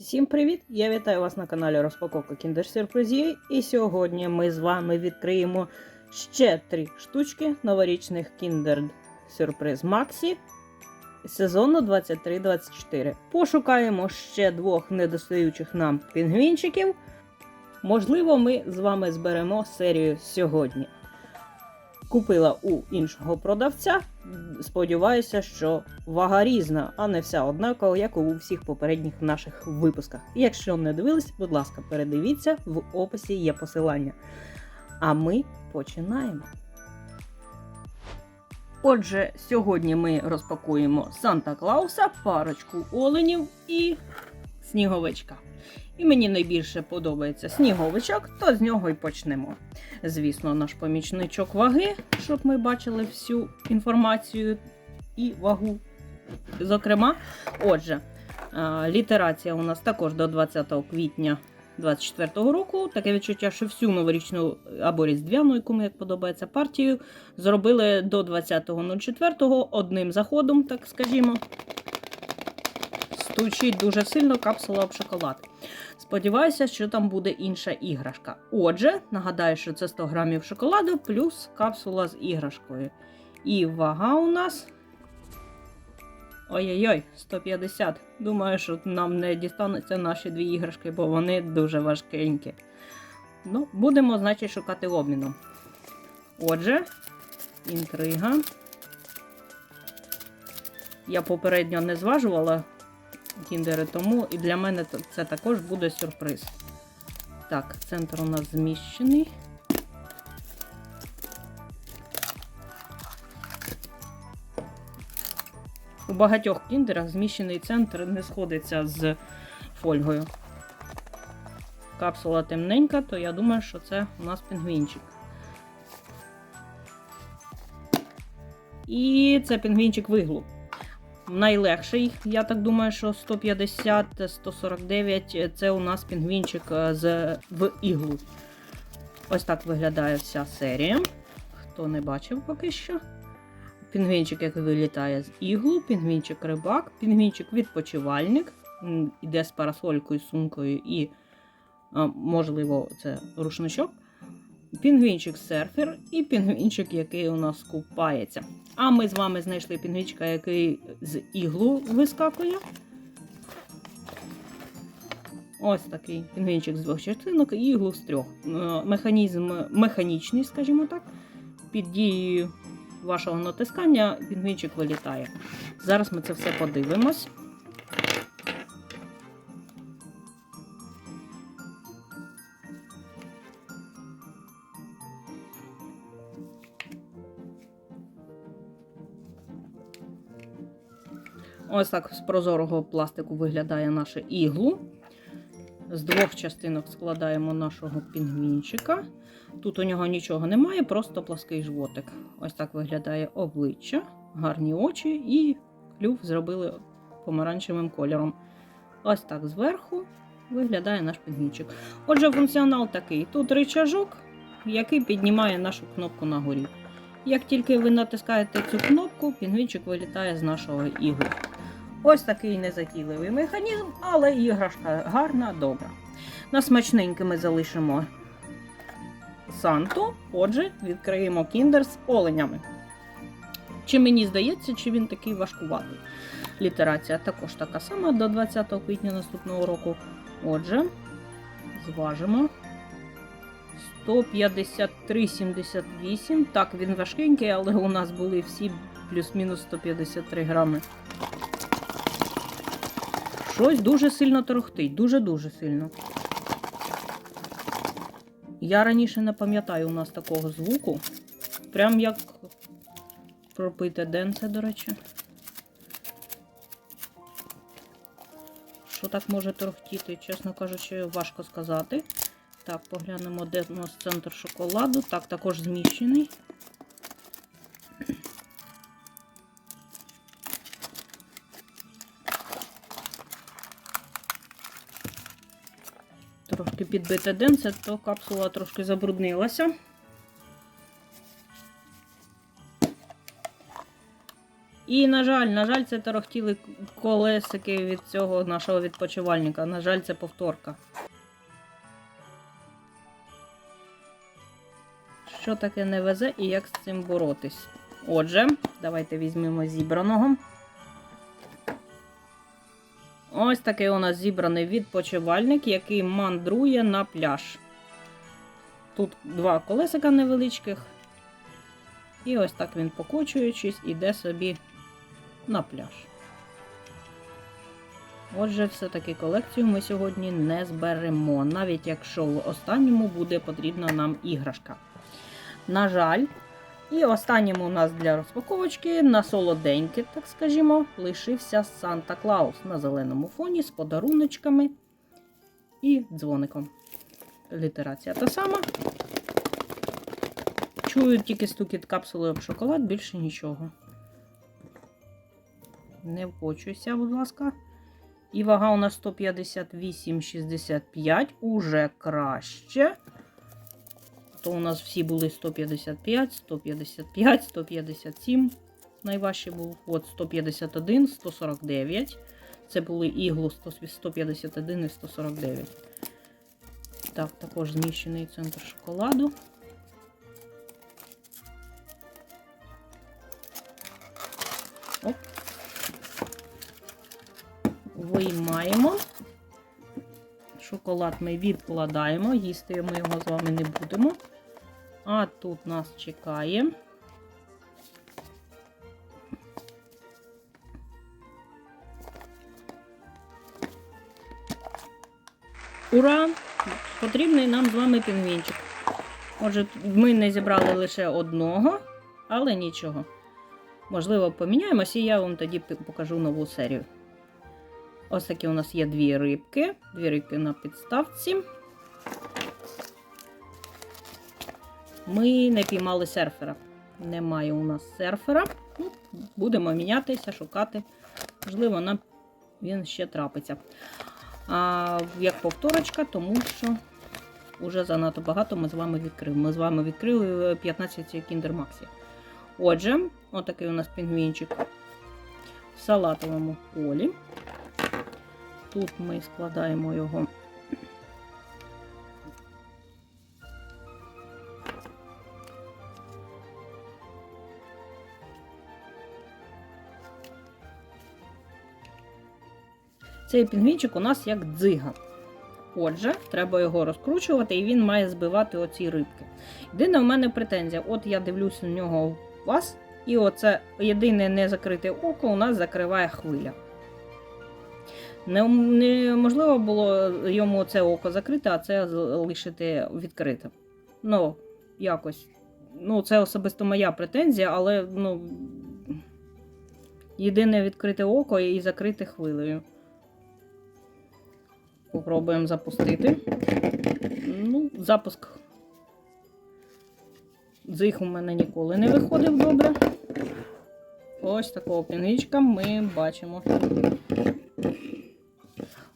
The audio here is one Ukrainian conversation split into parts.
Всім привіт! Я вітаю вас на каналі Розпаковка Kinder Сюрпризів. І сьогодні ми з вами відкриємо ще три штучки новорічних Kinder Сюрприз Maxi сезону 23-24. Пошукаємо ще двох недостаючих нам пінгвінчиків. Можливо, ми з вами зберемо серію сьогодні. Купила у іншого продавця. Сподіваюся, що вага різна, а не вся однакова, як у всіх попередніх наших випусках. Якщо не дивились, будь ласка, передивіться, в описі є посилання. А ми починаємо. Отже, сьогодні ми розпакуємо Санта Клауса, парочку оленів і сніговичка. І мені найбільше подобається сніговичок, то з нього й почнемо. Звісно, наш помічничок ваги, щоб ми бачили всю інформацію і вагу. Зокрема, отже, літерація у нас також до 20 квітня 2024 року. Таке відчуття, що всю новорічну або різдвяну, яку мені як подобається партію, зробили до 20.04 одним заходом, так скажімо. Стучить дуже сильно капсула об шоколад. Сподіваюся, що там буде інша іграшка. Отже, нагадаю, що це 100 грамів шоколаду плюс капсула з іграшкою. І вага у нас. Ой-ой-ой, 150. Думаю, що нам не дістануться наші дві іграшки, бо вони дуже важкенькі. Ну, будемо, значить, шукати обміну. Отже, інтрига. Я попередньо не зважувала кіндери, тому і для мене це також буде сюрприз. Так, центр у нас зміщений. У багатьох кіндерах зміщений центр не сходиться з фольгою. Капсула темненька, то я думаю, що це у нас пінгвінчик. І це пінгвінчик виглу. Найлегший, я так думаю, що 150-149 це у нас пінгвінчик е, з, в іглу. Ось так виглядає вся серія. Хто не бачив поки що. Пінгвінчик, який вилітає з іглу, пінгвінчик рибак, пінгвінчик відпочивальник. Іде з парасолькою, сумкою і, можливо, це рушничок. Пінгвінчик серфер і пінгвінчик, який у нас купається. А ми з вами знайшли пінгвінчика, який з іглу вискакує. Ось такий пінгвінчик з двох частинок і іглу з трьох. Е, Механізм механічний, скажімо так. Під дією вашого натискання пінгвінчик вилітає. Зараз ми це все подивимось. Ось так з прозорого пластику виглядає наша іглу. З двох частинок складаємо нашого пінгвінчика. Тут у нього нічого немає, просто плаский животик. Ось так виглядає обличчя, гарні очі і клюв зробили помаранчевим кольором. Ось так зверху виглядає наш пінгвінчик. Отже, функціонал такий: тут рычажок, який піднімає нашу кнопку на горі. Як тільки ви натискаєте цю кнопку, пінгвінчик вилітає з нашого ігли. Ось такий незатійливий механізм, але іграшка гарна, добра. На смачненьке ми залишимо Санту. Отже, відкриємо кіндер з оленями. Чи мені здається, чи він такий важкуватий? Літерація також така сама до 20 квітня наступного року. Отже, зважимо. 153,78. Так, він важкенький, але у нас були всі плюс-мінус 153 грами. Щось дуже сильно торохтить, дуже-дуже сильно. Я раніше не пам'ятаю у нас такого звуку. Прям як пропите денце, до речі. Що так може торохтіти, чесно кажучи, важко сказати. Так, поглянемо, де у нас центр шоколаду. Так, також зміщений. Трошки підбите денце, то капсула трошки забруднилася. І, на жаль, на жаль, це торохтіли колесики від цього нашого відпочивальника. На жаль, це повторка. Що таке не везе і як з цим боротись? Отже, давайте візьмемо зібраного. Ось такий у нас зібраний відпочивальник, який мандрує на пляж. Тут два колесика невеличких. І ось так він, покочуючись, іде собі на пляж. Отже, все-таки колекцію ми сьогодні не зберемо, навіть якщо в останньому буде потрібна нам іграшка. На жаль, і останнім у нас для розпаковочки на солоденьке, так скажімо, лишився Санта Клаус на зеленому фоні з подаруночками і дзвоником. Літерація та сама. Чую тільки стукіт капсули об шоколад, більше нічого. Не вкочуйся, будь ласка. І вага у нас 158,65, уже краще. То у нас всі були 155, 155, 157. Найважчий був от 151, 149. Це були іглу 151 і 149. Так, також зміщений центр шоколаду. Оп. Виймаємо. Шоколад ми відкладаємо, їсти ми його з вами не будемо. А тут нас чекає. Ура! Потрібний нам з вами пінгвінчик. Отже, ми не зібрали лише одного, але нічого. Можливо, поміняємося, і я вам тоді покажу нову серію. Ось такі у нас є дві рибки, дві рибки на підставці. Ми не піймали серфера. Немає у нас серфера. Ну, Будемо мінятися, шукати. Можливо, нам він ще трапиться. А, Як повторочка, тому що вже занадто багато ми з вами відкрили. Ми з вами відкрили 15 Kinder Maxi. Отже, отакий у нас пінгвінчик в салатовому полі. Тут ми складаємо його. Цей пінгвінчик у нас як дзига. Отже, треба його розкручувати, і він має збивати оці рибки. Єдина у мене претензія: от я дивлюся на нього у вас, і оце єдине незакрите око у нас закриває хвиля. Неможливо було йому це око закрити, а це залишити відкритим. Ну, якось. Ну, це особисто моя претензія, але ну, єдине відкрите око і закрите хвилею. Попробуємо запустити. Ну, запуск дзих у мене ніколи не виходив добре. Ось такого пінгвічка ми бачимо.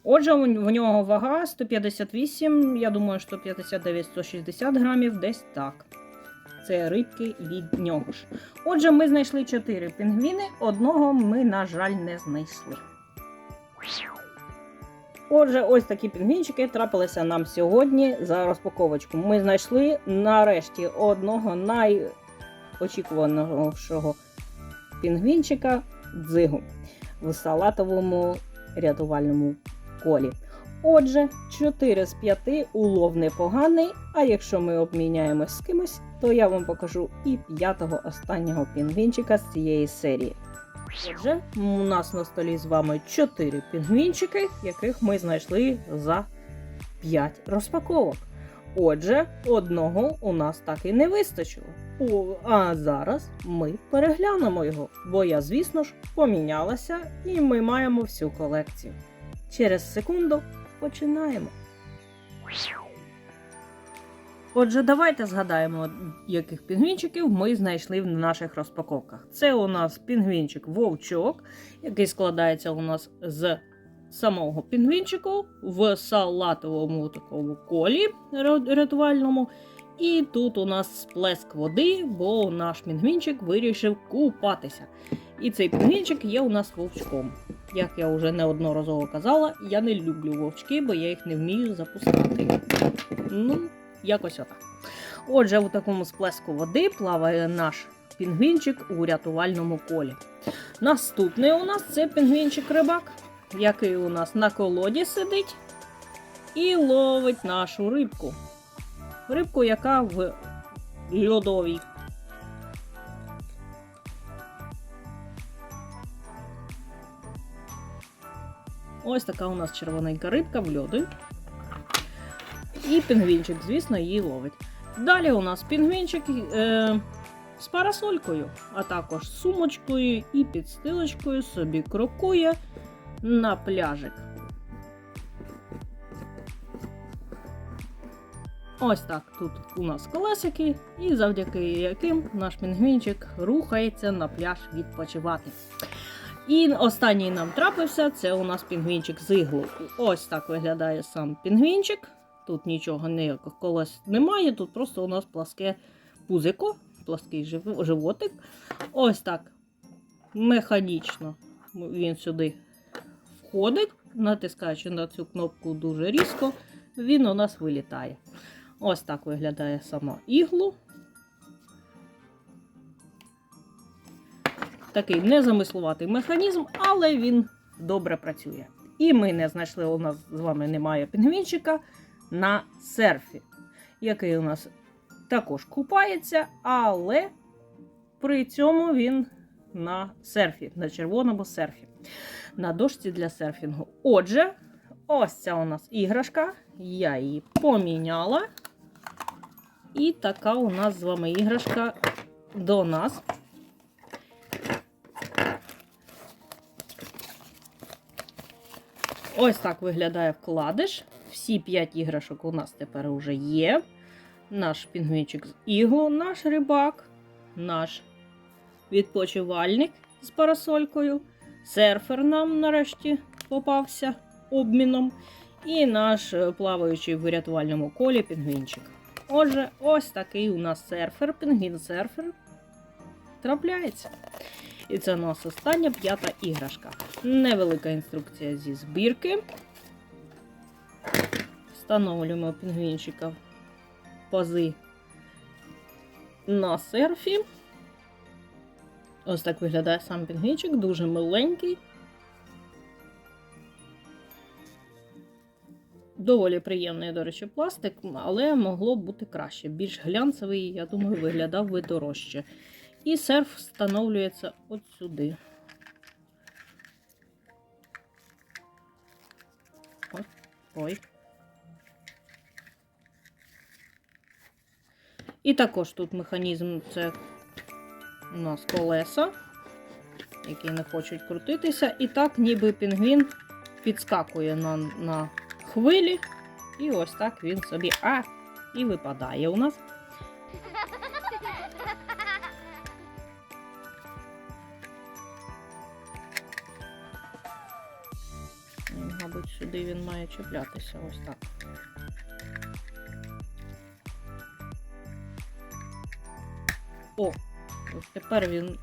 Отже, в нього вага 158, я думаю, 159-160 грамів, десь так. Це рибки від нього ж. Отже, ми знайшли 4 пінгвіни, одного ми, на жаль, не знайшли. Отже, ось такі пінгвінчики трапилися нам сьогодні за розпаковочку. Ми знайшли нарешті одного найочікуванішого пінгвінчика дзигу в салатовому рятувальному колі. Отже, 4 з 5 улов непоганий, а якщо ми обміняємось з кимось, то я вам покажу і п'ятого останнього пінгвінчика з цієї серії. Отже, у нас на столі з вами 4 пінгвінчики, яких ми знайшли за 5 розпаковок. Отже, одного у нас так і не вистачило. А зараз ми переглянемо його, бо я, звісно ж, помінялася і ми маємо всю колекцію. Через секунду починаємо. Отже, давайте згадаємо, яких пінгвінчиків ми знайшли в наших розпаковках. Це у нас пінгвінчик вовчок, який складається у нас з самого пінгвінчику в салатовому такому колі рятувальному. І тут у нас сплеск води, бо наш пінгвінчик вирішив купатися. І цей пінгвінчик є у нас вовчком. Як я вже неодноразово казала, я не люблю вовчки, бо я їх не вмію запускати. Ну, якось отак. Отже, у такому сплеску води плаває наш пінгвінчик у рятувальному колі. Наступний у нас це пінгвінчик рибак, який у нас на колоді сидить і ловить нашу рибку. Рибку, яка в льодовій. Ось така у нас червоненька рибка в льоду. І пінгвінчик, звісно, її ловить. Далі у нас пінгвінчик е, з парасолькою, а також сумочкою і підстилочкою собі крокує на пляжик. Ось так тут у нас колесики, і завдяки яким наш пінгвінчик рухається на пляж відпочивати. І останній нам трапився це у нас пінгвінчик з іглу. Ось так виглядає сам пінгвінчик. Тут нічого ніяких колес немає, тут просто у нас пласке пузико, плаский животик. Ось так механічно він сюди входить, натискаючи на цю кнопку дуже різко, він у нас вилітає. Ось так виглядає сама іглу. Такий незамислуватий механізм, але він добре працює. І ми не знайшли, у нас з вами немає пінгвінчика на серфі, який у нас також купається, але при цьому він на серфі, на червоному серфі, на дошці для серфінгу. Отже, ось ця у нас іграшка. Я її поміняла. І така у нас з вами іграшка до нас. Ось так виглядає вкладиш. Всі 5 іграшок у нас тепер уже є. Наш пінгвінчик з іглу, наш рибак, наш відпочивальник з парасолькою, серфер нам нарешті попався обміном. І наш е, плаваючий в рятувальному колі пінгвінчик. Отже, ось такий у нас серфер, пінгвін-серфер трапляється. І це у нас остання п'ята іграшка. Невелика інструкція зі збірки. Встановлюємо пінгвінчика в пози на серфі. Ось так виглядає сам пінгвінчик, дуже миленький. Доволі приємний, до речі, пластик, але могло б бути краще. Більш глянцевий, я думаю, виглядав би дорожче. І серф встановлюється от сюди. Ой. І також тут механізм це у нас колеса, які не хочуть крутитися. І так, ніби пінгвін підскакує на, на хвилі. І ось так він собі а, і випадає у нас. Мабуть, сюди він має чіплятися ось так. О, ось тепер він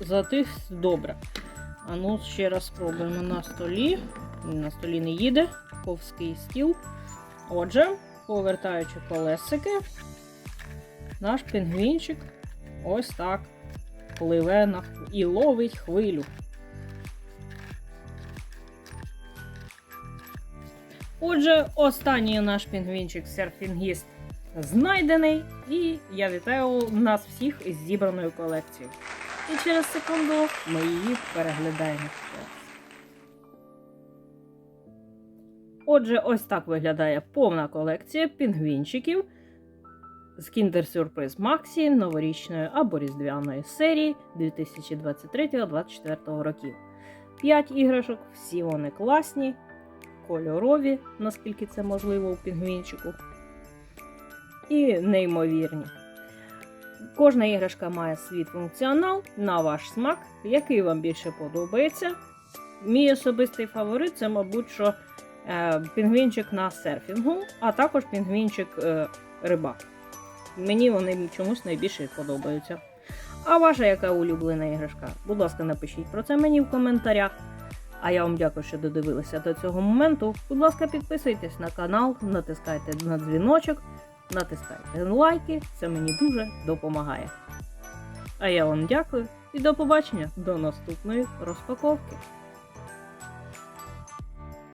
затих добре. А ну, ще раз спробуємо на столі. На столі не їде, ковський стіл. Отже, повертаючи колесики, наш пінгвінчик ось так пливе на і ловить хвилю. Отже, останній наш пінгвінчик серфінгіст знайдений, і я вітаю нас всіх із зібраною колекцією. І через секунду ми її переглядаємо. Отже, ось так виглядає повна колекція пінгвінчиків з Surprise Maxi новорічної або різдвяної серії 2023-2024 років. 5 іграшок, всі вони класні, кольорові, наскільки це можливо у пінгвінчику. І неймовірні. Кожна іграшка має свій функціонал на ваш смак, який вам більше подобається. Мій особистий фаворит це, мабуть, що е, пінгвінчик на серфінгу, а також пінгвінчик е, рибак. Мені вони чомусь найбільше подобаються. А ваша яка улюблена іграшка? Будь ласка, напишіть про це мені в коментарях. А я вам дякую, що додивилися до цього моменту. Будь ласка, підписуйтесь на канал, натискайте на дзвіночок, натискайте лайки. Це мені дуже допомагає. А я вам дякую і до побачення до наступної розпаковки.